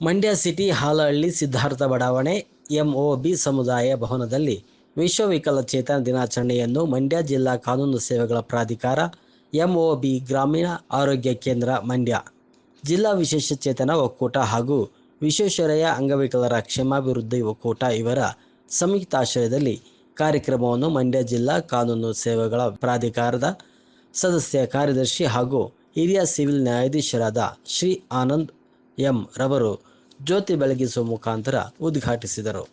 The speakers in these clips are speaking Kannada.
ಮಂಡ್ಯ ಸಿಟಿ ಹಾಲಹಳ್ಳಿ ಸಿದ್ಧಾರ್ಥ ಬಡಾವಣೆ, ಎಂಒಬಿ ಸಮುದಾಯ ಭವನದಲ್ಲಿ ವಿಶ್ವವಿಕಲಚೇತನ ದಿನಾಚರಣೆಯನ್ನು ಮಂಡ್ಯ ಜಿಲ್ಲಾ ಕಾನೂನು ಸೇವೆಗಳ ಪ್ರಾಧಿಕಾರ, ಎಂಒಬಿ ಗ್ರಾಮೀಣ ಆರೋಗ್ಯ ಕೇಂದ್ರ ಮಂಡ್ಯ. ಜಿಲ್ಲಾ ವಿಶೇಷ ಚೇತನ ಒಕ್ಕೂಟ ಹಾಗೂ ವಿಶ್ವೇಶ್ವರಯ್ಯ ಅಂಗವಿಕಲರ ಕ್ಷೇಮಾಭಿವೃದ್ಧಿ ಒಕ್ಕೂಟ ಇವರ ಸಂಯುಕ್ತಾಶ್ರಯದಲ್ಲಿ ಕಾರ್ಯಕ್ರಮವನ್ನು ಮಂಡ್ಯ ಜಿಲ್ಲಾ ಕಾನೂನು ಸೇವೆಗಳ ಪ್ರಾಧಿಕಾರದ ಸದಸ್ಯ ಕಾರ್ಯದರ್ಶಿ ಹಾಗೂ ಹಿರಿಯ ಸಿವಿಲ್ ನ್ಯಾಯಾಧೀಶರಾದ ಶ್ರೀ ಆನಂದ್ ಎಂ ರವರು ಜ್ಯೋತಿ ಬೆಳಗಿಸುವ ಮುಖಾಂತರ ಉದ್ಘಾಟಿಸಿದರು.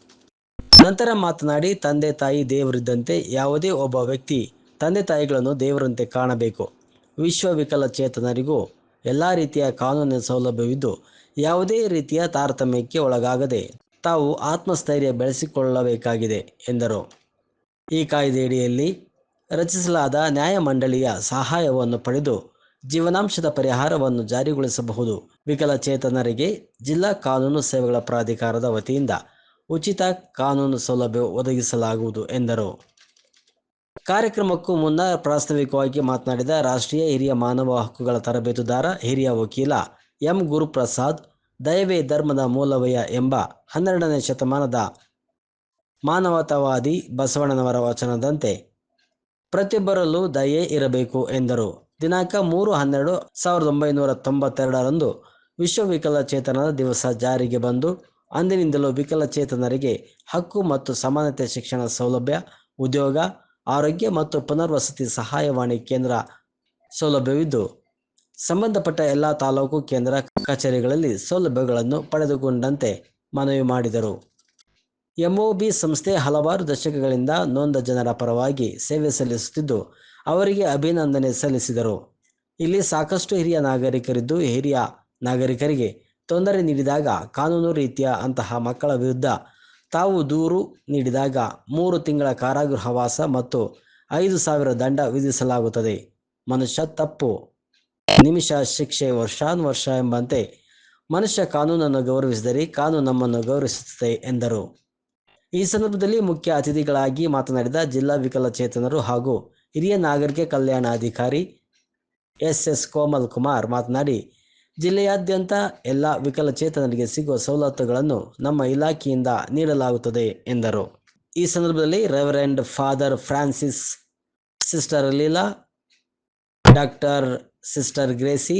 ನಂತರ ಮಾತನಾಡಿ, ತಂದೆ ತಾಯಿ ದೇವರಿದ್ದಂತೆ ಯಾವುದೇ ಒಬ್ಬ ವ್ಯಕ್ತಿ ತಂದೆ ತಾಯಿಗಳನ್ನು ದೇವರಂತೆ ಕಾಣಬೇಕು. ವಿಶ್ವವಿಕಲಚೇತನರಿಗೂ ಎಲ್ಲ ರೀತಿಯ ಕಾನೂನಿನ ಸೌಲಭ್ಯವಿದ್ದು, ಯಾವುದೇ ರೀತಿಯ ತಾರತಮ್ಯಕ್ಕೆ ಒಳಗಾಗದೆ ತಾವು ಆತ್ಮಸ್ಥೈರ್ಯ ಬೆಳೆಸಿಕೊಳ್ಳಬೇಕಾಗಿದೆ, ಎಂದರು. ಈ ಕಾಯ್ದೆಯಡಿಯಲ್ಲಿ ರಚಿಸಲಾದ ನ್ಯಾಯಮಂಡಳಿಯ ಸಹಾಯವನ್ನು ಪಡೆದು ಜೀವನಾಂಶದ ಪರಿಹಾರವನ್ನು ಜಾರಿಗೊಳಿಸಬಹುದು. ವಿಕಲಚೇತನರಿಗೆ ಜಿಲ್ಲಾ ಕಾನೂನು ಸೇವೆಗಳ ಪ್ರಾಧಿಕಾರದ ವತಿಯಿಂದ ಉಚಿತ ಕಾನೂನು ಸೌಲಭ್ಯ ಒದಗಿಸಲಾಗುವುದು ಎಂದರು. ಕಾರ್ಯಕ್ರಮಕ್ಕೂ ಮುನ್ನ ಪ್ರಾಸ್ತಾವಿಕವಾಗಿ ಮಾತನಾಡಿದ ರಾಷ್ಟ್ರೀಯ ಹಿರಿಯ ಮಾನವ ಹಕ್ಕುಗಳ ತರಬೇತುದಾರ, ಹಿರಿಯ ವಕೀಲ ಎಂ. ಗುರುಪ್ರಸಾದ್ ದಯವೇ ಧರ್ಮದ ಮೂಲವಯ ಎಂಬ ಹನ್ನೆರಡನೇ ಶತಮಾನದ ಮಾನವತಾವಾದಿ ಬಸವಣ್ಣನವರ ವಚನದಂತೆ ಪ್ರತಿಯೊಬ್ಬರಲ್ಲೂ ದಯೆ ಇರಬೇಕು ಎಂದರು. ದಿನಾಂಕ ಮೂರು ಹನ್ನೆರಡು ಸಾವಿರದ ಒಂಬೈನೂರ ತೊಂಬತ್ತೆರಡರಂದು ವಿಶ್ವ ವಿಕಲಚೇತನರ ದಿವಸ ಜಾರಿಗೆ ಬಂದು ಅಂದಿನಿಂದಲೂ ವಿಕಲಚೇತನರಿಗೆ ಹಕ್ಕು ಮತ್ತು ಸಮಾನತೆ ಶಿಕ್ಷಣ ಸೌಲಭ್ಯ, ಉದ್ಯೋಗ, ಆರೋಗ್ಯ ಮತ್ತು ಪುನರ್ವಸತಿ ಸಹಾಯವಾಣಿ ಕೇಂದ್ರ ಸೌಲಭ್ಯವಿದ್ದು, ಸಂಬಂಧಪಟ್ಟ ಎಲ್ಲ ತಾಲೂಕು ಕೇಂದ್ರ ಕಚೇರಿಗಳಲ್ಲಿ ಸೌಲಭ್ಯಗಳನ್ನು ಪಡೆದುಕೊಂಡಂತೆ ಮನವಿ ಮಾಡಿದರು. ಎಂಒಬಿ ಸಂಸ್ಥೆ ಹಲವಾರು ದಶಕಗಳಿಂದ ನೊಂದ ಜನರ ಪರವಾಗಿ ಸೇವೆ ಸಲ್ಲಿಸುತ್ತಿದ್ದು ಅವರಿಗೆ ಅಭಿನಂದನೆ ಸಲ್ಲಿಸಿದರು. ಇಲ್ಲಿ ಸಾಕಷ್ಟು ಹಿರಿಯ ನಾಗರಿಕರಿದ್ದು, ಹಿರಿಯ ನಾಗರಿಕರಿಗೆ ತೊಂದರೆ ನೀಡಿದಾಗ ಕಾನೂನು ರೀತಿಯ ಅಂತಹ ಮಕ್ಕಳ ವಿರುದ್ಧ ತಾವು ದೂರು ನೀಡಿದಾಗ ಮೂರು ತಿಂಗಳ ಕಾರಾಗೃಹವಾಸ ಮತ್ತು ಐದು ಸಾವಿರ ದಂಡ ವಿಧಿಸಲಾಗುತ್ತದೆ. ಮನುಷ್ಯ ತಪ್ಪು. ನಿಮಿಷ ಶಿಕ್ಷೆ ವರ್ಷಾನುವರ್ಷ ಎಂಬಂತೆ ಮನುಷ್ಯ ಕಾನೂನನ್ನು ಗೌರವಿಸಿದರೆ ಕಾನೂನು ನಮ್ಮನ್ನು ಗೌರವಿಸುತ್ತದೆ ಎಂದರು. ಈ ಸಂದರ್ಭದಲ್ಲಿ ಮುಖ್ಯ ಅತಿಥಿಗಳಾಗಿ ಮಾತನಾಡಿದ ಜಿಲ್ಲಾ ವಿಕಲಚೇತನರು ಹಾಗೂ ಹಿರಿಯ ನಾಗರಿಕ ಕಲ್ಯಾಣಾಧಿಕಾರಿ ಎಸ್ ಎಸ್ ಕೋಮಲ್ ಕುಮಾರ್ ಮಾತನಾಡಿ, ಜಿಲ್ಲೆಯಾದ್ಯಂತ ಎಲ್ಲ ವಿಕಲಚೇತನರಿಗೆ ಸಿಗುವ ಸವಲತ್ತುಗಳನ್ನು ನಮ್ಮ ಇಲಾಖೆಯಿಂದ ನೀಡಲಾಗುತ್ತದೆ ಎಂದರು. ಈ ಸಂದರ್ಭದಲ್ಲಿ reverend father Francis, sister Leela, doctor sister Gracie,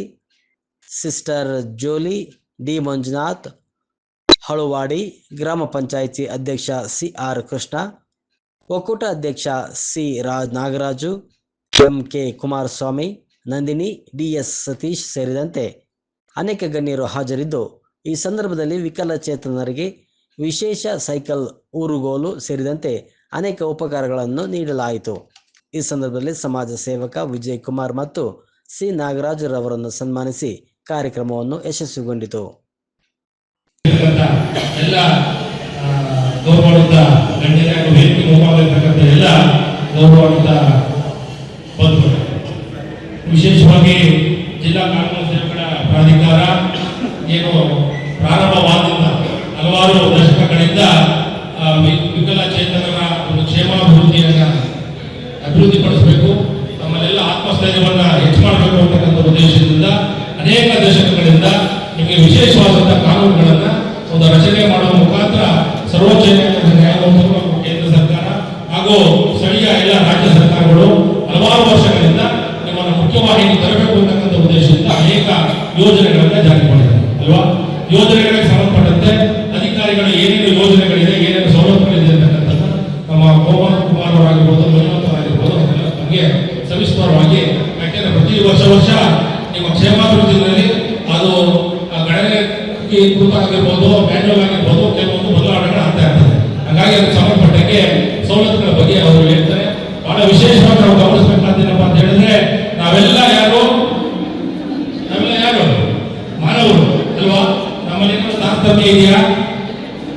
sister Jolly D Manjunath, Haluvadi ಗ್ರಾಮ ಪಂಚಾಯಿತಿ ಅಧ್ಯಕ್ಷ ಸಿ ಆರ್ ಕೃಷ್ಣ ಒಕ್ಕೂಟ ಅಧ್ಯಕ್ಷ C Raj Nagaraju, M K Kumaraswamy, Nandini DS Satish ಸೇರಿದಂತೆ ಅನೇಕ ಗಣ್ಯರು ಹಾಜರಿದ್ದು, ಈ ಸಂದರ್ಭದಲ್ಲಿ ವಿಕಲಚೇತನರಿಗೆ ವಿಶೇಷ ಸೈಕಲ್, ಊರುಗೋಲು ಸೇರಿದಂತೆ ಅನೇಕ ಉಪಕಾರಗಳನ್ನು ನೀಡಲಾಯಿತು. ಈ ಸಂದರ್ಭದಲ್ಲಿ ಸಮಾಜ ಸೇವಕ ವಿಜಯ್ ಕುಮಾರ್ ಮತ್ತು ಸಿ ನಾಗರಾಜರವರನ್ನು ಸನ್ಮಾನಿಸಿ ಕಾರ್ಯಕ್ರಮವನ್ನು ಯಶಸ್ವಿಗೊಂಡಿತು. ಇರ್ತಕ್ಕಂಥ ಎಲ್ಲ ಆ, ಗೌರವಾನ್ವಿತ ಗಣ್ಯರೇ ಹಾಗೂ ವೇದಿಕೆ ಮುಂಭಾಗದಲ್ಲಿರ್ತಕ್ಕಂಥ ಎಲ್ಲ ಗೌರವಾನ್ವಿತ ವಿಶೇಷವಾಗಿ ಜಿಲ್ಲಾ ಕಾನೂನು ಸೇವೆಗಳ ಪ್ರಾಧಿಕಾರ ಏನು ಪ್ರಾರಂಭವಾದಿಂದ ಹಲವಾರು ದಶಕಗಳಿಂದ ವಿಕಲಚೇತನರ ಒಂದು ಕ್ಷೇಮಾಭಿವೃದ್ಧಿಯನ್ನು ಅಭಿವೃದ್ಧಿಪಡಿಸಬೇಕು ನಮ್ಮಲ್ಲೆಲ್ಲ ಆತ್ಮಸ್ಥೈರ್ಯವನ್ನು ಹೆಚ್ಚು ಮಾಡಬೇಕು ಅಂತಕ್ಕಂಥ ಉದ್ದೇಶದಿಂದ ಅನೇಕ ದಶಕಗಳಿಂದ ನಿಮಗೆ ವಿಶೇಷವಾದಂಥ ಕಾನೂನುಗಳನ್ನು ಒಂದು ರಚನೆ ಮಾಡುವ ಮುಖಾಂತರ ಸರ್ವೋಚ್ಚ ನ್ಯಾಯಾಲಯದ ನ್ಯಾಯಮೂರ್ತಿಗಳು ಹಾಗೂ ಕೇಂದ್ರ ಸರ್ಕಾರ ಹಾಗೂ ಸ್ಥಳೀಯ ಎಲ್ಲ ರಾಜ್ಯ ಸರ್ಕಾರಗಳು ಹಲವಾರು ವರ್ಷಗಳಿಂದ ನಿಮ್ಮನ್ನು ಮುಖ್ಯವಾಹಿನಿ ತರಬೇಕು ಅಂತಕ್ಕಂಥ ಉದ್ದೇಶದಿಂದ ಅನೇಕ ಯೋಜನೆಗಳನ್ನು ಜಾರಿ ಮಾಡಿದ್ದಾರೆ ಅಲ್ವಾ ಯೋಜನೆಗಳಿಗೆ ಸಂಬಂಧಪಟ್ಟಂತೆ ಅಧಿಕಾರಿಗಳ ಏನೇನು ಯೋಜನೆಗಳಿದೆ ಏನೇನು ಸವಲತ್ತುಗಳಿದೆ ಅಂತಕ್ಕಂಥದ್ದು ನಮ್ಮ ಗೋಪಾಲ್ ಕುಮಾರ್ ಅವರಾಗಿರ್ಬೋದು ಮಂಜುನಾಥ್ ಅವರಾಗಿರ್ಬೋದು ಅವರೆಲ್ಲ ನಮಗೆ ಸವಿಸ್ತಾರವಾಗಿ ಯಾಕೆಂದ್ರೆ ಪ್ರತಿ ವರ್ಷ ವರ್ಷ ನಿಮ್ಮ ಕ್ಷೇಮಾಭಿವೃದ್ಧಿಯಲ್ಲಿ ಅದು ಆ ಗಣನೆ ಕೃತ ಆಗಿರ್ಬೋದು ಮ್ಯಾನ್ಯಲ್ ಆಗಿರ್ಬೋದು ಕೆಲವೊಂದು ಬದಲಾವಣೆಗಳು ಆಗ್ತಾ ಇರ್ತದೆ ಹಾಗಾಗಿ ಅದಕ್ಕೆ ಸಂಬಂಧಪಟ್ಟಂಗೆ ಸವಲತ್ತುಗಳ ಬಗ್ಗೆ ಅವರು ಹೇಳ್ತಾರೆ ಬಹಳ ವಿಶೇಷವಾಗಿ ನಾವು ಗಮನಿಸಬೇಕಾದ್ದೇನಪ್ಪ ಅಂತ ಹೇಳಿದ್ರೆ ನಾವೆಲ್ಲ ಯಾರು ನಾವೆಲ್ಲ ಯಾರು ಮಾನವರು ಅಲ್ವಾ ನಮ್ಮಲ್ಲಿ ಏನಾದ್ರು ತಾರತಮ್ಯ ಇದೆಯಾ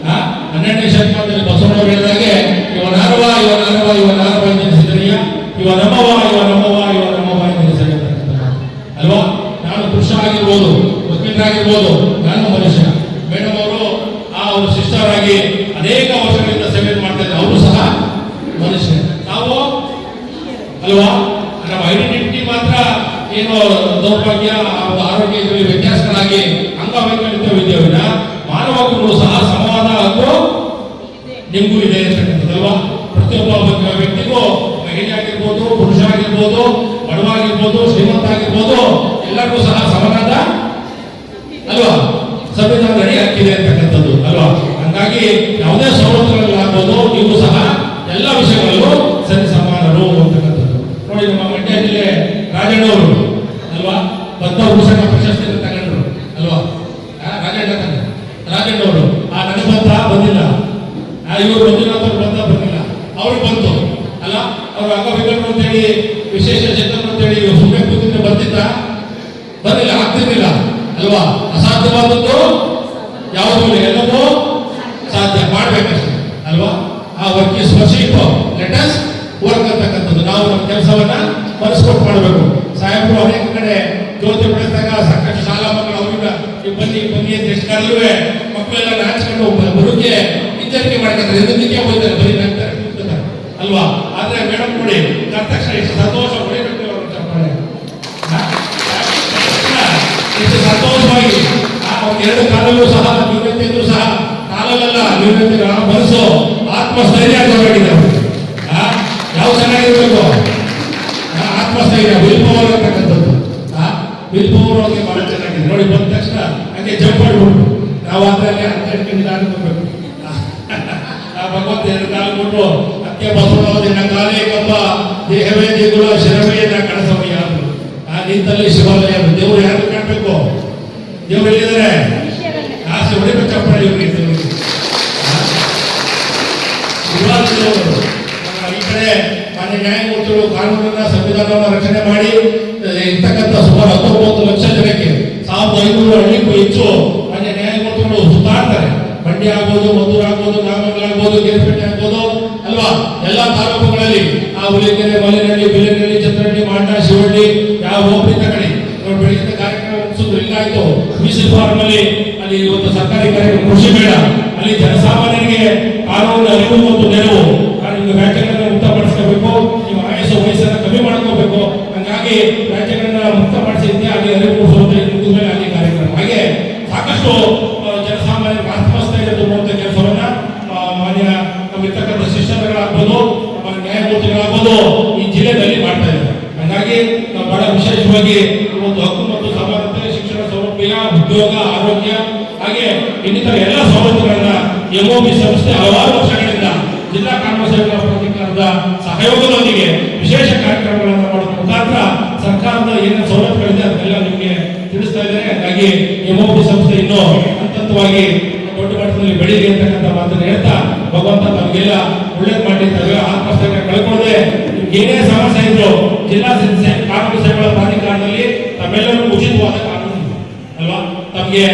ಆ? ಹನ್ನೆರಡನೇ ಶತಮಾನದಲ್ಲಿ ಬಸವಣ್ಣವರು ಹೇಳಿದಾಗೆ ಇವನಾರವ ಇವನಾರವ ಇವನಾರವ ಎಂದು ಎನಿಸಿದನೆಯ ಇವ ನಮ್ಮವ ಇವ ನಮ್ಮವ ಇವ ನಮ್ಮವ ಎಂದು ಎನಿಸಿರ್ತಕ್ಕಂಥ ಅಲ್ವಾ ನಾನು ಪುರುಷ ಆಗಿರ್ಬೋದು ವಕೀಲರಾಗಿರ್ಬೋದು ನಾನು ಮನುಷ್ಯ ಮೇಡಮ್ ಅವರು ಆ ಒಂದು ಸಿಸ್ಟರ್ ಆಗಿ ಅನೇಕ ವರ್ಷಗಳಿಂದ ಸೇವೆ ಮಾಡ್ತಾ ಇದ್ದಾರೆ ಅವರು ಸಹ ಮನುಷ್ಯ ನಾವು ಅಲ್ವಾ ನಮ್ಮ ಐಡೆಂಟಿಟಿ ಮಾತ್ರ ಏನು ದೌರ್ಭಾಗ್ಯ ಆ ಇದರಲ್ಲಿ ವ್ಯತ್ಯಾಸಗಳಾಗಿ ಅಂಗವೈಕಲ್ಯತೆ ಮಾನವ ಗುರು ಸಹ ಸಮಾನ ಹಾಗೂ ನಿಮಗೂ ಇದೆ ಅಂತಕ್ಕಂಥದ್ದಲ್ವಾ ಪ್ರತಿಯೊಬ್ಬ ವ್ಯಕ್ತಿಗೂ ಮಹಿಳೆ ಆಗಿರ್ಬೋದು, ಪುರುಷ ಆಗಿರ್ಬೋದು ಬಡವ ಆಗಿರ್ಬೋದು ಶ್ರೀಮಂತ ಆಗಿರ್ಬೋದು, ಎಲ್ಲರಿಗೂ ಸಹ ಸಮಾನದ ಅಲ್ವಾ? ಸಂವಿಧಾನದಡಿ ಹಾಕಿದೆ ಅಂತಕ್ಕಂಥದ್ದು ಅಲ್ವಾ? ಹಾಗಾಗಿ ಯಾವುದೇ ಸವಲತ್ತುಗಳಲ್ಲಾಗ್ಬೋದು, ನೀವು ಸಹ ಎಲ್ಲ ವಿಷಯಗಳಲ್ಲೂ ಸರಿ ಸಮಾನರು ಅಂತಕ್ಕಂಥದ್ದು ನೋಡಿ ನಮ್ಮ ಮಂಡ್ಯ ಜಿಲ್ಲೆ ರಾಜಣ್ಣವರು ಅಲ್ವಾ ಪದ್ಮಭೂಷಣ ಪ್ರಶಸ್ತಿ ತಗೊಂಡ್ರು ಅಲ್ವಾ ಆ, ರಾಜಣ್ಣ ತಗೊಂಡ್ರು. ರಾಜಣ್ಣವರು ಆ ನನಗೆ ಬಂತ ಬಂದಿಲ್ಲ ಆ, ಇವರು ಮಂಜುನಾಥ್ ಅವ್ರು ಬಂದ ಬಂದಿಲ್ಲ ಅವ್ರಿಗೆ ಬಂತು ಅಲ್ಲ ಅವ್ರು ಅಂಗವಿಕಲರು ಅಂತೇಳಿ ವಿಶೇಷ ಚೇತನರು ಅಂತೇಳಿ ಸುಮ್ಮನೆ ಕೂತಿದ್ರೆ ಬರ್ತಿದ್ದ ಬರಲಿಲ್ಲ ಆಗ್ತಿರ್ಲಿಲ್ಲ ಅಲ್ವಾ ಅಸಾಧ್ಯವಾದದ್ದು ಯಾವುದೂ ಇಲ್ಲ ಎಲ್ಲವೂ ಸಾಧ್ಯ ಮಾಡ್ಬೇಕಷ್ಟೇ ಅಲ್ವಾ ಆ work is possible let us work ಅಂತಕ್ಕಂಥದ್ದು ನಾವು ನಮ್ಮ ಕೆಲಸವನ್ನ ಮನಸ್ಕೊಟ್ಟು ಮಾಡಬೇಕು ಸಾಹೇಬರು ಅನೇಕ ಕಡೆ ಜ್ಯೋತಿ ಬೆಳೆಸಿದಾಗ ಸಾಕಷ್ಟು ಶಾಲಾ ಮಕ್ಕಳು ಅವ್ರಿಂದ ಈ ಬನ್ನಿ ಬನ್ನಿ ಅಂತ ಎಷ್ಟು ಕರೆದ್ರೂ ಮಕ್ಕಳೆಲ್ಲ ನಾಚಿಕೊಂಡು ವಿಚಾರಣೆ ಮಾಡ್ತಾರೆ ಎದುರಿಕೆ ಹೋಗ್ತಾರೆ, ಬರೀ ನಂತರ ಅಲ್ವಾ? ಆದ್ರೆ ಮೇಡಮ್ ನೋಡಿ ತಕ್ಷಣ ಎಷ್ಟು ಸಂತೋಷ? ಎಷ್ಟು ಸಂತೋಷವಾಗಿ ಎರಡು ಕಾಲಲ್ಲೂ ಸಹ ನ್ಯೂನತೆ ಸಹ ಕಾಲಲ್ಲ ನ್ಯೂನತೆ ಮನಸ್ಸು ಆತ್ಮಸ್ಥೈರ್ಯ ತಗೊಂಡಿದ್ದಾರೆ ಯಾವ ಚೆನ್ನಾಗಿರ್ಬೇಕು? ಆತ್ಮಸ್ಥೈರ್ಯ ವಿಲ್ ಪವರ್ ಬಹಳ ನೋಡಿ, ಬಂದ ತಕ್ಷಣ, ಹಂಗೆ ಜಂಪ್ ಮಾಡ್ಬಿಟ್ಟು ನಾವು ಅದರಲ್ಲಿ ಅತ್ಯಂತ ನಿಧಾನ ಬರ್ಬೇಕು ಆ ಭಗವಂತ ಎರಡು ಕಾಲ ಕೊಟ್ಟು ಅಕ್ಕೆ ಬಸವರಾಜ ಕಾಲೇ ಕಬ್ಬ ದೇಹವೇ ದೇಗುಲ ಶಿರವೇ ನಾ ಕಳಸವಯ್ಯ ಅಂದ್ರು. ಆ ನಿಂತಲ್ಲಿ ಶಿವಾಲಯ ದೇವರು ಯಾರು ಕಾಣಬೇಕು ದೇವರು ಎಲ್ಲಿದ್ದಾರೆ ಆಸೆ ಹೊಡಿಬೇಕು ಚಪ್ಪಾಳೆ ಇವರಿಗೆ ದೇವ್ರಿಗೆ. ಆ? ದೇವರು. ಆ, ಈ ಕಡೆ ಮಾನ್ಯ ನ್ಯಾಯಮೂರ್ತಿಗಳು ಕಾನೂನನ್ನ ಸಂವಿಧಾನವನ್ನ ರಕ್ಷಣೆ ಮಾಡಿ ಆ, ಇರ್ತಕ್ಕಂಥ ಸುಮಾರು ಹತ್ತೊಂಬತ್ತು ಲಕ್ಷ ಜನಕ್ಕೆ ಸಾವಿರದ ಐನೂರು ಹಳ್ಳಿಗೂ ಹೆಚ್ಚು ಮಂಡ್ಯ ಆಗ್ಬೋದು ಮದ್ದೂರು ಆಗ್ಬೋದು ಗ್ರಾಮಗಳಾಗ್ಬೋದು ಆಗ್ಬೋದು ಕೇರ್ಪೇಟೆ ಆಗ್ಬೋದು, ಅಲ್ವಾ? ಎಲ್ಲಾ ತಾಲೂಕುಗಳಲ್ಲಿ ಆ ಹುಲಿಕೆರೆ ಮಲೆನಹಳ್ಳಿ ಬಿಲೆನಹಳ್ಳಿ ಚಂದ್ರಹಳ್ಳಿ ಮಾಂಡ, ಶಿವಳ್ಳಿ, ಯಾವ ಹೋಗ್ಲಿ ಕಡೆ? ನೋಡಿ ಬೆಳಗಿನ ಕಾರ್ಯಕ್ರಮ ಮುಗಿಸಿದ್ರು ಇಲ್ಲಾಯ್ತು ಬಿಸಿ ಫಾರ್ಮ್ ಅಲ್ಲಿ ಅಲ್ಲಿ ಇವತ್ತು ಸರ್ಕಾರಿ ಕಾರ್ಯಕ್ರಮ ಕೃಷಿ ಬೇಡ ಅಲ್ಲಿ ಜನಸಾಮಾನ್ಯರಿಗೆ ಕಾನೂನು ಅರಿವು ಮತ್ತು ನೆರವು. ನಿಮ್ಮ ವ್ಯಾಖ್ಯಾನ ಮುಕ್ತಪಡಿಸಬೇಕು ನಿಮ್ಮ ಆಯಸ್ಸು ವಯಸ್ಸನ್ನು ಕಮ್ಮಿ ಮಾಡ್ಕೋಬೇಕು. ಹಂಗಾಗಿ ವ್ಯಾಖ್ಯಾನ ಮುಕ್ತಪಡಿಸಿದ್ದೆ ಅಲ್ಲಿ ಅರಿವು ಮೂಡಿಸುವಂತೆ ಮುಗಿದ ಮೇಲೆ ಅಲ್ಲಿ ಕಾರ್ಯಕ್ರಮ ಹಾಗೆ ಸಾಕಷ್ಟು ಆ, ಜನಸಾಮಾನ್ಯರಿಗೆ ಆತ್ಮಸ್ಥೈರ್ಯ ತುಂಬುವಂತ ಕೆಲಸವನ್ನ ಆ, ಮಾನ್ಯ ನಮ್ಮಿರ್ತಕ್ಕಂಥ ಶಿಕ್ಷಕರಾಗ್ಬೋದು ನಮ್ಮ ನ್ಯಾಯಮೂರ್ತಿಗಳಾಗ್ಬೋದು ಈ ಜಿಲ್ಲೆಯಲ್ಲಿ ಮಾಡ್ತಾ ಇದ್ದಾರೆ ಹಾಗಾಗಿ ನಾವು ಬಹಳ ವಿಶೇಷವಾಗಿ ಒಂದು ಹಕ್ಕು ಮತ್ತು ಸಮಾನತೆ ಶಿಕ್ಷಣ ಸೌಲಭ್ಯ, ಉದ್ಯೋಗ, ಆರೋಗ್ಯ, ಹಾಗೆ ಇನ್ನಿತರ ಎಲ್ಲ ಸವಲತ್ತುಗಳನ್ನ ಎಂಒಬಿ ಸಂಸ್ಥೆ ಹಲವಾರು ವರ್ಷಗಳಿಂದ ಜಿಲ್ಲಾ ಕಾನೂನು ಸೇವೆಗಳ ಪ್ರಾಧಿಕಾರದ ಸಹಯೋಗದೊಂದಿಗೆ ವಿಶೇಷ ಕಾರ್ಯಕ್ರಮಗಳನ್ನು ಮಾಡುವ ಮುಖಾಂತರ ಸರ್ಕಾರದ ಏನು ಸವಲತ್ತುಗಳಿದೆ ಅದನ್ನೆಲ್ಲ ನಿಮಗೆ ತಿಳಿಸ್ತಾ ಇದ್ದಾರೆ. ಹಾಗಾಗಿ ಎಂಒಬಿ ಸಂಸ್ಥೆ ಇನ್ನೂ ಹಂತವಾಗಿ ದೊಡ್ಡ ಮಟ್ಟದಲ್ಲಿ ಬೆಳೀಲಿ ಅಂತಕ್ಕಂಥ ಮಾತನ್ನು ಹೇಳ್ತಾ, ಭಗವಂತ ತಮಗೆಲ್ಲ ಒಳ್ಳೇದು ಮಾಡಿ ಆತ್ಮಸ್ಥೈರ್ಯ ಕಳ್ಕೊಳ್ಳದೆ ಏನೇ ಸಮಸ್ಯೆ ಇದ್ರು ಜಿಲ್ಲಾ ಕಾನೂನು ಸೇವೆಗಳ ಪ್ರಾಧಿಕಾರದಲ್ಲಿ ತಮ್ಮೆಲ್ಲರೂ ಉಚಿತವಾದ ಕಾನೂನು. ಅಲ್ವಾ ತಮಗೆ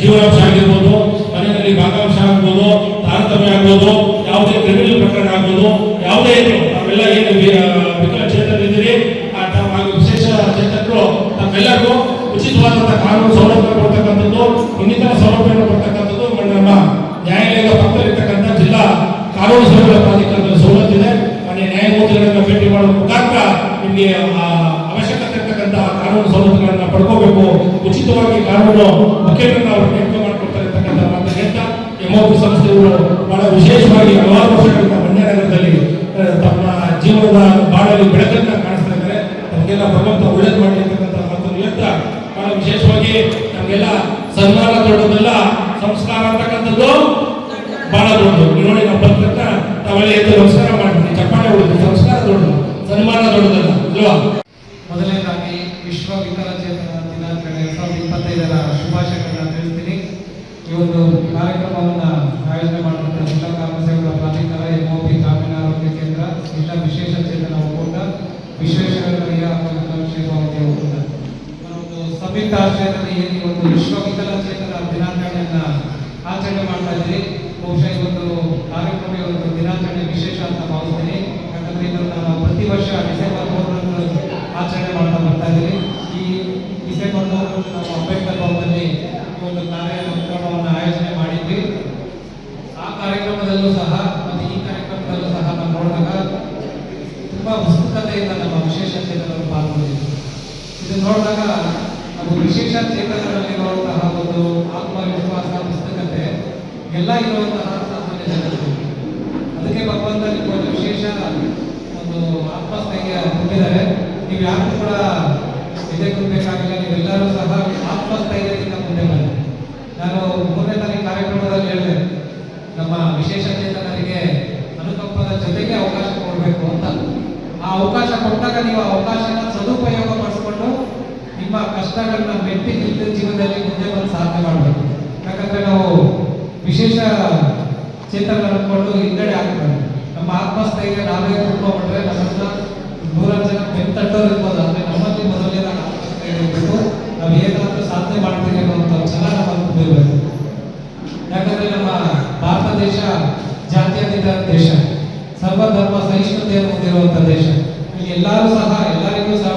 ಜೀವನಾಂಶ ಆಗಿರ್ಬೋದು, ಮನೆಯಲ್ಲಿ ಭಾಗಾಂಶ ಆಗ್ಬೋದು, ತಾರತಮ್ಯ ಆಗ್ಬೋದು, ಯಾವುದೇ ಕ್ರಿಮಿನಲ್ ಪ್ರಕರಣ ಆಗ್ಬೋದು, ಯಾವುದೇ ಇದ್ರು ತಮ್ಮೆಲ್ಲ ಏನು ವಿ- ವಿಕಲಚೇತನರಿದ್ದೀರಿ ಆ ತಾವು ಹಾಗೂ ವಿಶೇಷ ಚೇತನರು ತಮ್ಮೆಲ್ಲರಿಗೂ ಉಚಿತವಾದಂತಹ ಕಾನೂನು ಸೌಲಭ್ಯ ಪಡ್ಕೋಬೇಕು. ಉಚಿತವಾಗಿ ಕಾನೂನು ಮುಖ್ಯಮಂತ್ರಿ ಅವರು ನೇಮಕ ಮಾಡಿಕೊಡ್ತಾರೆ ಎಂಒಪಿ ಸಂಸ್ಥೆಗಳು ಬಹಳ ವಿಶೇಷವಾಗಿ ಹಲವಾರು ವರ್ಷಗಳಿಂದ ಮಂಡ್ಯ ನಗರದಲ್ಲಿ ತಮ್ಮ ಜೀವನದ ಬಾಳಲ್ಲಿ ಬೆಳಕನ್ನ ಕಾಣಿಸ್ತಾ ಇದ್ದಾರೆ. ತಮಗೆಲ್ಲ ಭಗವಂತ ಒಳ್ಳೇದು ಮಾಡಲಿ ಅಂತಕ್ಕಂಥ ಮಾತನ್ನು ಬಹಳ ವಿಶೇಷವಾಗಿ ನಮಗೆಲ್ಲ ಸನ್ಮಾನ ದೊಡ್ಡದಲ್ಲ, ಸಂಸ್ಕಾರ ಅಂತಕ್ಕಂಥದ್ದು ಬಹಳ ದೊಡ್ಡದು. ನೋಡಿ ನಾವು ಬಂದ ತಾವೆಲ್ಲ ಎದ್ದು ನಮಸ್ಕಾರ ಮಾಡ್ತೀವಿ ಚಪ್ಪಾಳೆ ಹೊಡಿದ್ವಿ ಸಂಸ್ಕಾರ ದೊಡ್ಡದು ಸನ್ಮಾನ ದೊಡ್ಡದಲ್ಲ ಅಲ್ವಾ ಮೊದಲನೇದಾಗಿ ವಿಶ್ವ ವಿಕಲಚೇತನ ದಿನಾಚರಣೆ ಎರಡ್ ಸಾವಿರದ ಇಪ್ಪತ್ತೈದರ ಶುಭಾಶಯಗಳನ್ನ ತಿಳಿಸ್ತೀನಿ ಈ ಒಂದು ಕಾರ್ಯಕ್ರಮವನ್ನು ಆಯೋಜನೆ ಮಾಡುವಂಥ ಜಿಲ್ಲಾ ಕಾನೂನು ಸೇವೆಗಳ ಪ್ರಾಧಿಕಾರ ಎಂಒಪಿ ಗ್ರಾಮೀಣ ಆರೋಗ್ಯ ಕೇಂದ್ರ ಜಿಲ್ಲಾ ವಿಶೇಷ ಚೇತನ ಒಕ್ಕೂಟ ವಿಶ್ವೇಶ್ವರಯ್ಯ ವಿಕಲಕ್ಷೇಮಾವಧಿ ಒಕ್ಕೂಟ ಒಂದು ಈ ಒಂದು ವಿಶ್ವ ವಿಕಲಚೇತನ ದಿನಾಚರಣೆಯನ್ನ ಆಚರಣೆ ಮಾಡ್ತಾ ಇದ್ದೀರಿ ಬಹುಶಃ ಇವತ್ತು ಕಾರ್ಯಕ್ರಮ ಇವತ್ತು ದಿನಾಚರಣೆ ವಿಶೇಷ ಅಂತ ಭಾವಿಸ್ತೀನಿ. ಯಾಕಂದ್ರೆ ಇದನ್ನು ಪ್ರತಿ ವರ್ಷ ಡಿಸೆಂಬರ್ ಮೂರರಂದು ಆಚರಣೆ ಮಾಡ್ತಾ ಬರ್ತಾ ಈ ಡಿಸೆಂಬರ್ ಮೂರರಂದು ನಾವು ಅಂಬೇಡ್ಕರ್ ಭವನದಲ್ಲಿ ಒಂದು ಕಾರ್ಯಕ್ರಮವನ್ನು ಆಯೋಜನೆ ಮಾಡಿದ್ವಿ. ಆ ಕಾರ್ಯಕ್ರಮದಲ್ಲೂ ಸಹ, ಮತ್ತು ಈ ಕಾರ್ಯಕ್ರಮದಲ್ಲೂ ಸಹ ನಾವು ನೋಡಿದಾಗ ತುಂಬಾ ಉತ್ಸುಕತೆಯಿಂದ ನಮ್ಮ ವಿಶೇಷ ಚೇತನರು ಪಾಲ್ಗೊಂಡಿದ್ದೀವಿ. ಇದು ನೋಡಿದಾಗ ನಾವು ವಿಶೇಷ ಚೇತನರಲ್ಲಿರುವಂತಹ ಒಂದು ಆತ್ಮವಿಶ್ವಾಸ ಪುಸ್ತಕತೆ ಎಲ್ಲ ಇರುವಂತಹ ಸಾಮಾನ್ಯ ಜನರು. ಅದಕ್ಕೆ ಭಗವಂತ ಒಂದು ವಿಶೇಷ ಒಂದು ಆತ್ಮಸ್ಥೈರ್ಯ ಹೊಂದಿದ್ದಾರೆ ನೀವು ಯಾರು ಕೂಡ ಎದೆ ಬೇಕಾಗಿಲ್ಲ ನೀವೆಲ್ಲರೂ ಸಹ ಆತ್ಮಸ್ಥೈರ್ಯದಿಂದ ಮುಂದೆ ಬನ್ನಿ. ನಾನು ಮೂರನೇ ತಾರೀಕು ಕಾರ್ಯಕ್ರಮದಲ್ಲಿ ಹೇಳಿದೆ, ನಮ್ಮ ವಿಶೇಷ ಚೇತನರಿಗೆ ಅನುಕಂಪದ ಜೊತೆಗೆ ಅವಕಾಶ ಕೊಡಬೇಕು ಅಂತ. ಆ ಅವಕಾಶ ಕೊಟ್ಟಾಗ ನೀವು ಆ ಅವಕಾಶನ ನಿಮ್ಮ ಕಷ್ಟಗಳನ್ನ ಮೆಟ್ಟಿ ನಿಂತು ಜೀವನದಲ್ಲಿ ಮುಂದೆ ಬಂದು ಸಾಧನೆ ಮಾಡಬೇಕು. ಯಾಕಂದ್ರೆ ನಾವು ವಿಶೇಷ ಚೇತನ ಕೊಟ್ಟು ಹಿನ್ನಡೆ ಆಗ್ತದೆ ನಮ್ಮ ಆತ್ಮಸ್ಥೈರ್ಯ ನಾವೇ ಕುತ್ಕೊಂಡ್ಬಿಟ್ರೆ ನಮ್ಮನ್ನ ನೂರಾರು ಜನ ಬೆಂತಟ್ಟೋರು ಇರ್ಬೋದು. ಅಂದ್ರೆ ನಮ್ಮಲ್ಲಿ ಮೊದಲೇ ಆತ್ಮಸ್ಥೈರ್ಯ ಇರಬೇಕು. ನಾವು ಏನಾದ್ರೂ ಸಾಧನೆ ಮಾಡ್ತೀವಿ ಅನ್ನೋಂಥ ಛಲ ನಮ್ಮ ಯಾಕಂದ್ರೆ ನಮ್ಮ ಭಾರತ ದೇಶ ಜಾತ್ಯತೀತ ದೇಶ. ಸರ್ವಧರ್ಮ ಸಹಿಷ್ಣುತೆಯನ್ನು ಹೊಂದಿರುವಂತಹ ದೇಶ. ಇಲ್ಲಿ ಎಲ್ಲರೂ ಸಹ ಎಲ್ಲರಿಗೂ ಸಹ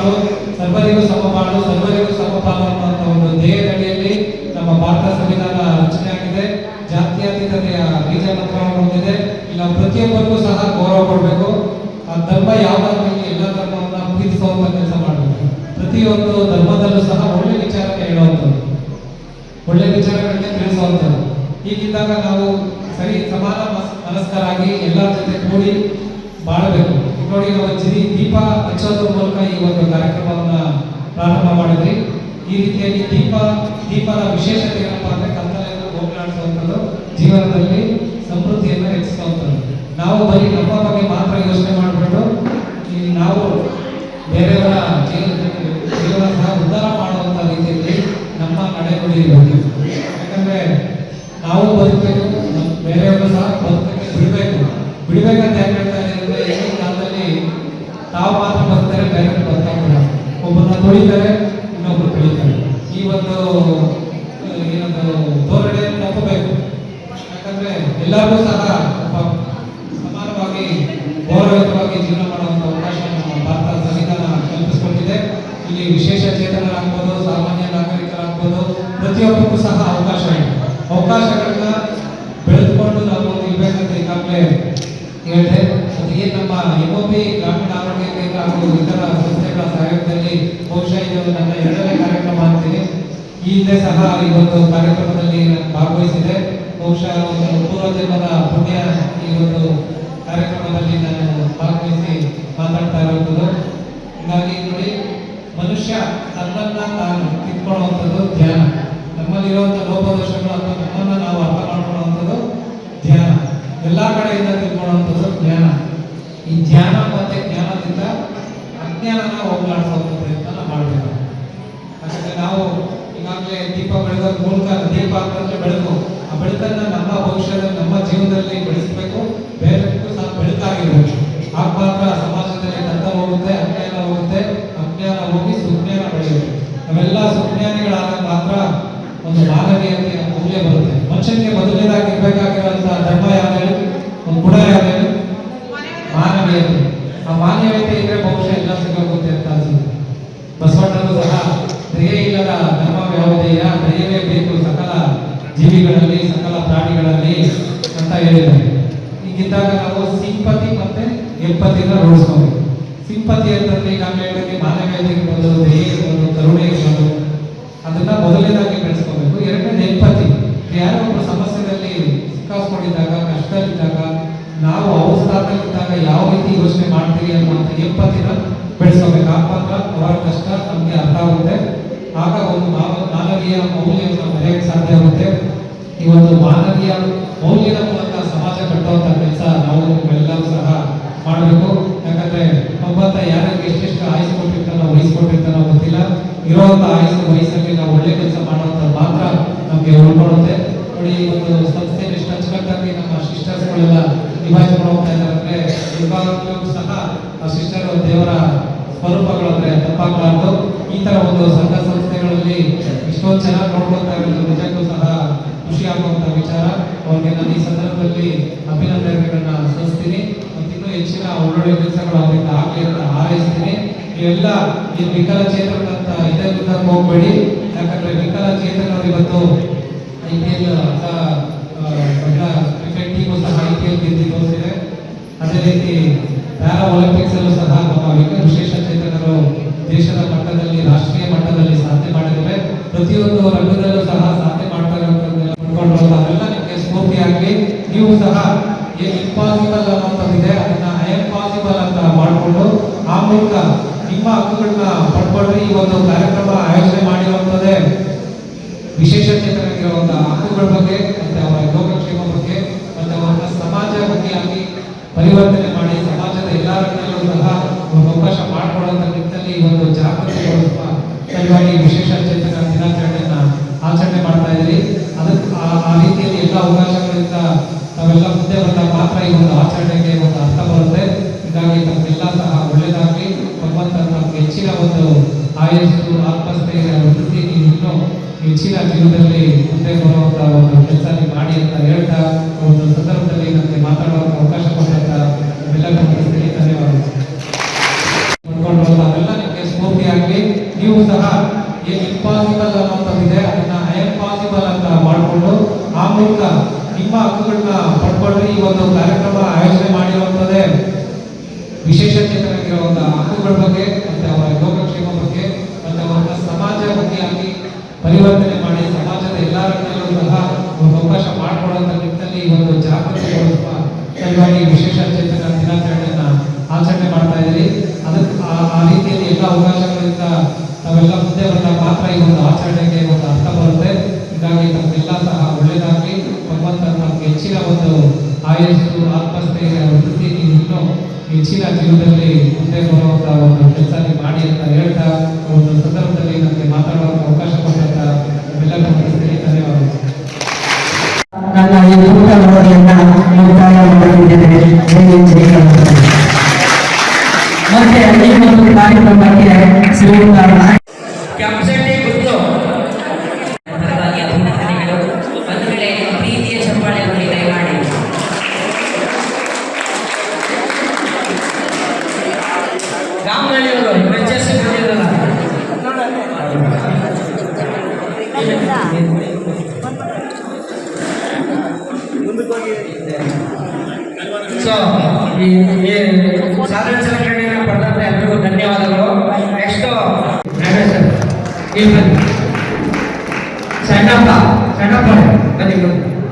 ಸಮಪಾಲು ಸರ್ವರಿಗೂ ಸಮಪಾಲು ಸರ್ವರಿಗೂ ಸಮಭಾವ ಅನ್ನುವಂಥ ಒಂದು ಧ್ಯೇಯದಡಿಯಲ್ಲಿ ನಮ್ಮ ಭಾರತ ಸಂವಿಧಾನ ರಚನೆ ಆಗಿದೆ ಜಾತ್ಯತೀತತೆಯ ಬೀಜ ಮಂತ್ರವನ್ನು ಹೊಂದಿದೆ. ಇಲ್ಲಿ, ಪ್ರತಿಯೊಬ್ಬರಿಗೂ ಸಹ ಗೌರವ ಕೊಡಬೇಕು. ಆ ಧರ್ಮ ಯಾವ್ದಾದ್ರೂ ಎಲ್ಲ ಧರ್ಮವನ್ನ ಪ್ರೀತಿಸುವಂತ ಕೆಲಸ ಮಾಡಬೇಕು. ಪ್ರತಿಯೊಂದು ಧರ್ಮದಲ್ಲೂ ಸಹ ಒಳ್ಳೆ ವಿಚಾರಕ್ಕೆ ಹೇಳುವಂಥದ್ದು ಒಳ್ಳೆ ವಿಚಾರಗಳನ್ನೇ ತಿಳಿಸುವಂಥದ್ದು ಹೀಗಿದ್ದಾಗ ನಾವು ಸರಿ ಸಮಾನ ಮನಸ್- ಮನಸ್ಕರಾಗಿ ಎಲ್ಲರ ಜೊತೆ ಕೂಡಿ ಬಾಳಬೇಕು. ನೋಡಿ ನಾವು ಜಿರಿ ದೀಪ ಹಚ್ಚೋದ್ರ ಮೂಲಕ ಈ ಒಂದು ಕಾರ್ಯಕ್ರಮವನ್ನ ಪ್ರಾರಂಭ ಮಾಡಿದ್ರಿ. ಈ ರೀತಿಯಾಗಿ ದೀಪ, ದೀಪದ ವಿಶೇಷತೆ ಏನಪ್ಪ ಅಂದ್ರೆ ಕತ್ತಲೆಯನ್ನು ಹೋಗಲಾಡಿಸುವಂಥದ್ದು ಜೀವನದಲ್ಲಿ ಸಮೃದ್ಧಿಯನ್ನು ಹೆಚ್ಚಿಸುವಂಥದ್ದು. ನಾವು ಬರೀ ನಮ್ಮ ಬಗ್ಗೆ ಮಾತ್ರ ಯೋಚನೆ ಮಾಡಿಬಿಟ್ಟು ಈ ನಾವು ಬೇರೆಯವರ ಜೀವನ ಜೀವನ ಸಹ ಉದ್ಧಾರ ಮಾಡುವಂತ ರೀತಿಯಲ್ಲಿ ನಮ್ಮ ನಡೆನುಡಿ ಇರಬೇಕು ಯಾಕಂದ್ರೆ ನಾವು ಬದುಕಬೇಕು ನಮ್- ಬೇರೆಯವರು ಸಹ ಬದುಕಕ್ಕೆ ಬಿಡಬೇಕು ಬಿಡ್ಬೇಕಂತ ಯಾಕೆ ಹೇಳ್ತಾ ಇದ್ದಾರೆ ಅಂದ್ರೆ ಈಗಿನ ಕಾಲದಲ್ಲಿ ತಾವು ಮಾತ್ರ ಬದುಕ್ತಾರೆ ಬೇರೆಯವರು ಬದುಕಾಗಿಲ್ಲ ಒಬ್ಬರನ್ನ ತುಳಿತಾರೆ ಇನ್ನೊಬ್ರು ತುಳಿತಾರೆ ಈ ಒಂದು ಆ, ಏನೊಂದು ಧೋರಣೆ ತಪ್ಪಬೇಕು ಎಲ್ಲರಿಗೂ ಸಹ ಸಮಾನವಾಗಿ, ಗೌರವಯುತವಾಗಿ ಜೀವನ ಮಾಡುವಂಥ ಅವಕಾಶ ನಮ್ಮ ಭಾರತ ಸಂವಿಧಾನ ಕಲ್ಪಿಸಿಕೊಟ್ಟಿದೆ. ಇಲ್ಲಿ ವಿಶೇಷ ಚೇತನರಾಗ್ಬೋದು, ಸಾಮಾನ್ಯ ನಾಗರಿಕರಾಗ್ಬೋದು ಪ್ರತಿಯೊಬ್ಬರಿಗೂ ಸಹ ಅವಕಾಶ ಇದೆ. ಅವಕಾಶಗಳನ್ನ ಬೆಳೆದುಕೊಂಡು ನಾವು ಇರ್ಬೇಕಂತ ಈಗಾಗಲೇ ಹೇಳಿದೆ. ಅದು ನಮ್ಮ ಎಂ ಗ್ರಾಮೀಣ ಆರೋಗ್ಯ ಕೇಂದ್ರ ಹಾಗೂ ಇತರ ಸಂಸ್ಥೆಗಳ ಸಹಯೋಗದಲ್ಲಿ ಬಹುಶಃ ಇದು ನನ್ನ ಎರಡನೇ ಕಾರ್ಯಕ್ರಮ ಅಂತೀನಿ. ಈ ಹಿಂದೆ ಸಹ ಈ ಒಂದು ಕಾರ್ಯಕ್ರಮದಲ್ಲಿ ಭಾಗವಹಿಸಿದೆ ಬಹುಶಃ ಪುಣ್ಯ ಈ ಒಂದು ಕಾರ್ಯಕ್ರಮದಲ್ಲಿ ನಾನು ಭಾಗವಹಿಸಿ ಮಾತಾಡ್ತಾ ಇರುವಂಥದ್ದು ಹೀಗಾಗಿ ನೋಡಿ, ಮನುಷ್ಯ ತನ್ನನ್ನ ತಾನು ತಿಳ್ಕೊಳ್ಳುವಂಥದ್ದು ಧ್ಯಾನ. ನಮ್ಮಲ್ಲಿರುವಂಥ ಲೋಪದೋಷಗಳು ಅಥವಾ ನಮ್ಮನ್ನ ನಾವು ಅರ್ಥ ಮಾಡ್ಕೊಳ್ಳುವಂಥದ್ದು ಧ್ಯಾನ. ಎಲ್ಲ ಕಡೆಯಿಂದ ತಿಳ್ಕೊಳ್ಳುವಂಥದ್ದು ಧ್ಯಾನ ಈ ಧ್ಯಾನ ಮತ್ತೆ ಜ್ಞಾನದಿಂದ ಅಜ್ಞಾನನ ಅಂತ ಪ್ರಯತ್ನ ಮಾಡಬೇಕು. ಅಷ್ಟೇ ನಾವು ಈಗಾಗಲೇ ದೀಪ ಬೆಳೆದ ಮೂಲಕ ದೀಪ ಅಂತಂದ್ರೆ ಬೆಳಕು. ಆ ಬೆಳಕನ್ನ ನಮ್ಮ ಭವಿಷ್ಯದಲ್ಲಿ ನಮ್ಮ ಜೀವನದಲ್ಲಿ ಬೆಳೆಸಬೇಕು. ಬೇರೆಗೂ ಸಹ ಬೆಳಕಾಗಿರಬೇಕು. ಆಗ ಮಾತ್ರ ಸಮಾಜದಲ್ಲಿ ಕತ್ತ ಹೋಗುತ್ತೆ ಅಜ್ಞಾನ ಹೋಗುತ್ತೆ ಅಜ್ಞಾನ ಹೋಗಿ ಸುಜ್ಞಾನ ಬೆಳೆಯುತ್ತೆ ನಾವೆಲ್ಲ ಸುಜ್ಞಾನಿಗಳಾಗ ಮಾತ್ರ ಒಂದು ಮಾನವೀಯತೆಯ ಮೌಲ್ಯ ಬರುತ್ತೆ ಮನುಷ್ಯನಿಗೆ ಮೊದಲನೇದಾಗಿ ಇರ್ಬೇಕಾಗಿರುವಂತಹ ಧರ್ಮ ಯಾವ್ದು ಹೇಳಿ ಒಂದು ಗುಣ ಯಾವ್ದು ಹೇಳಿ ಮಾನವೀಯತೆ ಆ ಮಾನವೀಯತೆ ಇದ್ರೆ ಬಹುಶಃ ಎಲ್ಲ ಸಿಗೋಗುತ್ತೆ ಅಂತ ಅನ್ಸುತ್ತೆ ಬಸವಣ್ಣನು ಸಹ ದಯೆ ಇಲ್ಲದ ಧರ್ಮ ಯಾವುದೆಯ ದಯವೇ ಬೇಕು ಸಕಲ ಜೀವಿಗಳಲ್ಲಿ ಸಕಲ ಪ್ರಾಣಿಗಳಲ್ಲಿ ಅಂತ ಹೇಳಿದ್ದಾರೆ ಹೀಗಿದ್ದಾಗ ನಾವು ಸಿಂಪತಿ ಮತ್ತೆ ಎಂಪತಿನ ರೂಢಿಸ್ಕೋಬೇಕು ಸಿಂಪತಿ ಅಂತಂದ್ರೆ ಈಗಾಗಲೇ ಹೇಳಿದ್ರೆ ಮಾನವೀಯತೆ ಇರ್ಬೋದು ದಯೆ ಇರ್ಬೋದು ಕರುಣೆ ಇರ್ಬೋದು ಅದನ್ನ ಮೊದಲನೇದಾಗಿ ಬೆಳೆಸ್ಕೋಬೇಕು ಎರಡನೇದು ಎಂಪತಿ ಯಾರೋ ಒಬ್ಬ ಸಮಸ್ಯೆದಲ್ಲಿ ಸಿಕ್ಕಾಸ್ಕೊಂಡಿದ್ದಾಗ ಕಷ್ಟದಲ್ಲಿದ್ದಾಗ ನಾವು ಅವ್ರ ಸ್ಥಾನದಲ್ಲಿದ್ದಾಗ ಯಾವ ರೀತಿ ಯೋಚನೆ ಮಾಡ್ತೀವಿ ಅನ್ನುವಂಥ ಎಂಪತಿನ ಬೆಳೆಸ್ಕೋಬೇಕು ಆಗ ಮಾತ್ರ ಅವರ ಕಷ್ಟ ನಮಗೆ ಅರ್ಥ ಆಗುತ್ತೆ ಆಗ ಒಂದು ಮಾವ ಮಾನವೀಯ ಮೌಲ್ಯವನ್ನು ಮರೆಯಕ್ಕೆ ಸಾಧ್ಯ ಆಗುತ್ತೆ ಈ ಒಂದು ಮಾನವೀಯ ಮೌಲ್ಯದ ಮೂಲಕ ಸಮಾಜ ಕಟ್ಟುವಂತ ಕೆಲಸ ನಾವು ಎಲ್ಲರೂ ಸಹ ಮಾಡಬೇಕು ಯಾಕಂದ್ರೆ ಒಬ್ಬತ್ತ ಯಾರಿಗೆ ಎಷ್ಟೆಷ್ಟು ಆಯುಸ್ ಕೊಟ್ಟಿರ್ತಾನೋ ವಯಸ್ಸು ಕೊಟ್ಟಿರ್ತಾನೋ ಗೊತ್ತಿಲ್ಲ ಇರುವಂತ ಆಯುಸ್ ವಯಸ್ಸಲ್ಲಿ ನಾವು ಒಳ್ಳೆ ಕೆಲಸ ಮಾಡುವಂತ ಮಾತ್ರ ನಮಗೆ ಉಳ್ಕೊಳ್ಳುತ್ತೆ ನೋಡಿ, ಈ ಒಂದು ಸಂಸ್ಥೆಯಲ್ಲಿ ಇಷ್ಟು ಅಚ್ಚುಕಟ್ಟಾಗಿ ನಮ್ಮ ಸಿಸ್ಟರ್ಸ್ಗಳೆಲ್ಲ ನಿಭಾಯಿಸ್ಕೊಂಡು ಹೋಗ್ತಾ ಇದ್ದಾರೆ ಅಂದ್ರೆ ವಿಭಾಗಕ್ಕೂ ಸಹ ಆ ಸಿಸ್ಟರ್ ದೇವರ ಸ್ವರೂಪಗಳು ಅಂದ್ರೆ ತಪ್ಪಾಗಲಾರ್ದು ಈ ತರ ಒಂದು ಸಂಘ ಸಂಸ್ಥೆಗಳಲ್ಲಿ ಇಷ್ಟೊಂದು ಚೆನ್ನಾಗಿ ನೋಡ್ಕೊಳ್ತಾ ಇರೋದು ನಿಜಕ್ಕೂ ಸಹ ಖುಷಿ ಆಗುವಂತ ವಿಚಾರ. ಅವ್ರಿಗೆ ನಾನು ಈ ಸಂದರ್ಭದಲ್ಲಿ ಅಭಿನಂದನೆಗಳನ್ನ ಸಲ್ಲಿಸ್ತೀನಿ. ಮತ್ತು ಇನ್ನೂ ಹೆಚ್ಚಿನ ಒಳ್ಳೊಳ್ಳೆ ಕೆಲಸಗಳು ಅವರಿಂದ ಆಗಲಿ ಅಂತ ಹಾರೈಸ್ತೀನಿ. ನೀವೆಲ್ಲ ಈ ವಿಕಲಚೇತನಂತ ಇದರಿಂದ ಹೋಗ್ಬೇಡಿ. ಯಾಕಂದ್ರೆ ವಿಕಲಚೇತನರು ಇವತ್ತು ಐ ಪಿ ಕ್ರಿಕೆಟ್ ಟೀಮು ಸಹ ಐ ಪಿ ಎಲ್ ಗೆದ್ದು ಅದೇ ರೀತಿ ಪ್ಯಾರಾ ಒಲಿಂಪಿಕ್ಸ್ ಅಲ್ಲೂ ಸಹ ನಮ್ಮ ವಿಶೇಷ ಚೇತನರು ದೇಶದ ಮಟ್ಟದಲ್ಲಿ, ರಾಷ್ಟ್ರೀಯ ಮಟ್ಟದಲ್ಲಿ ಸಾಧನೆ ಮಾಡಿದ್ದಾರೆ. ಪ್ರತಿಯೊಂದು ರಂಗದಲ್ಲೂ ಸಹ ಸಾಧನೆ ಮಾಡ್ತಾ ಇರುವಂತದ್ದೆಲ್ಲ ನೋಡ್ಕೊಂಡು ಅವೆಲ್ಲ ನಿಮಗೆ ಮೂಲಕ ನಿಮ್ಮ ಹಕ್ಕುಗಳನ್ನ ಪಡ್ಕೊಳ್ಳಿ ಈ ಒಂದು ಕಾರ್ಯಕ್ರಮ ಆಯೋಜನೆ ಮಾಡಿರುವಂಥದ್ದೇ ವಿಶೇಷ ಚೇತನಗಿರುವಂತಹ ಹಕ್ಕುಗಳ ಬಗ್ಗೆ ಮತ್ತೆ ಅವರ ಯೋಗಕ್ಷೇಮ ಬಗ್ಗೆ ಮತ್ತೆ ಅವರನ್ನ ಸಮಾಜಮುಖಿಯಾಗಿ ಪರಿವರ್ತನೆ ಮಾಡಿ ಸಮಾಜದ ಎಲ್ಲ ರಂಗಗಳಲ್ಲೂ ಸಹ ಒಂದು ಅವಕಾಶ ಮಾಡಿಕೊಡುವಂತ ನಿಟ್ಟಿನಲ್ಲಿ ಈ ಒಂದು ಜಾಗೃತಿ ಕೊಡುವ ವಿಶೇಷ ಚೇತನ ದಿನಾಚರಣೆಯನ್ನ ಆಚರಣೆ ಮಾಡ್ತಾ ಇದ್ದೀರಿ. ಅದಕ್ಕೆ ಆ- ರೀತಿಯಲ್ಲಿ ಎಲ್ಲ ಅವಕಾಶಗಳಿಂದ ನಾವೆಲ್ಲ ಮುಂದೆ ಬಂದಾಗ ಮಾತ್ರ ಈ ಒಂದು ಆಚರಣೆಗೆ ಒಂದು ಅರ್ಥ ಬರುತ್ತೆ. ಹೀಗಾಗಿ ತಮಗೆಲ್ಲ ಸಹ ಒಳ್ಳೆಯದಾಗಲಿ ಭಗವಂತ ಹೆಚ್ಚಿನ ಒಂದು ಆಯಸ್ಸು, ಆತ್ಮಸ್ಥೈರ್ಯ, ವೃತ್ತಿ ಇನ್ನೂ ಹೆಚ್ಚಿನ ಜೀವನದಲ್ಲಿ ಮುಂದೆ ಬರುವಂತಹ ಒಂದು ಕೆಲಸ ಮಾಡಿ ಅಂತ ಹೇಳ್ತಾ ಒಂದು ಸಂದರ್ಭದಲ್ಲಿ ನಮಗೆ ಮಾತಾಡುವಂತ ಅವಕಾಶ ಕೊಟ್ಟಂತ ಎಲ್ಲರಿಗೂ ತಿಳಿಸ್ತೀನಿ ಧನ್ಯವಾದಗಳು ಮಾಡ್ಕೊಂಡು ಅವೆಲ್ಲ ನಿಮಗೆ ಸ್ಫೂರ್ತಿಯಾಗಲಿ ನೀವು ಸಹ ಏನು ಇಂಪಾಸಿಬಲ್ ಅನ್ನೋಂಥದ್ದಿದೆ ಅದನ್ನ ಇಂಪಾಸಿಬಲ್ ಅಂತ ಮಾಡಿಕೊಂಡು ಆ ಮೂಲಕ ನಿಮ್ಮ ಹಕ್ಕುಗಳನ್ನ ಪಡ್ಕೊಳ್ಳಿ ಈ ಒಂದು ಕಾರ್ಯಕ್ರಮ ಆಯೋಜನೆ ಮಾಡಿರುವಂಥದ್ದೇ ವಿಶೇಷ ಚೇತನಗಿರುವಂತಹ ಹಕ್ಕುಗಳ ಬಗ್ಗೆ ಮತ್ತೆ ಅವರ ಯೋಗಕ್ಷೇಮ ಬಗ್ಗೆ ಮತ್ತೆ ಅವರ ಸಮಾಜ ಪರಿವರ್ತನೆ ಆಗಿ ಸಮಾಜದ ಎಲ್ಲ ರಂಗಗಳಲ್ಲೂ ಸಹ ಒಂದು ಅವಕಾಶ ಮಾಡಿಕೊಡುವಂತ ನಿಟ್ಟಿನಲ್ಲಿ ಈ ಒಂದು ಜಾಗೃತಿ ಮೂಡಿಸುವ ಸಲುವಾಗಿ ವಿಶೇಷ ಚೇತನ ದಿನಾಚರಣೆಯನ್ನ ಆಚರಣೆ ಮಾಡ್ತಾ ಇದ್ದೀರಿ ಅದಕ್ಕೆ ಆ- ಆ ರೀತಿಯಲ್ಲಿ ಎಲ್ಲ ಅವಕಾಶಗಳಿಂದ ನಾವೆಲ್ಲ ಮುಂದೆ ಬಂದಾಗ ಮಾತ್ರ ಈ ಒಂದು ಆಚರಣೆಗೆ ಒಂದು ಅರ್ಥ ಬರುತ್ತೆ. ಹೀಗಾಗಿ ತಮಗೆಲ್ಲ ಸಹ ಒಳ್ಳೆಯದಾಗಲಿ ಭಗವಂತ ನಮ್ಗೆ ಹೆಚ್ಚಿನ ಒಂದು ಆಯಸ್ಸು ಆತ್ಮಸ್ಥೆಯ ವೃತ್ತಿ ಇನ್ನೂ ಹೆಚ್ಚಿನ ಜೀವನದಲ್ಲಿ ಮುಂದೆ ಬರುವಂತಹ ಒಂದು ಕೆಲಸ ಮಾಡಿ ಅಂತ ಹೇಳ್ತಾ ಒಂದು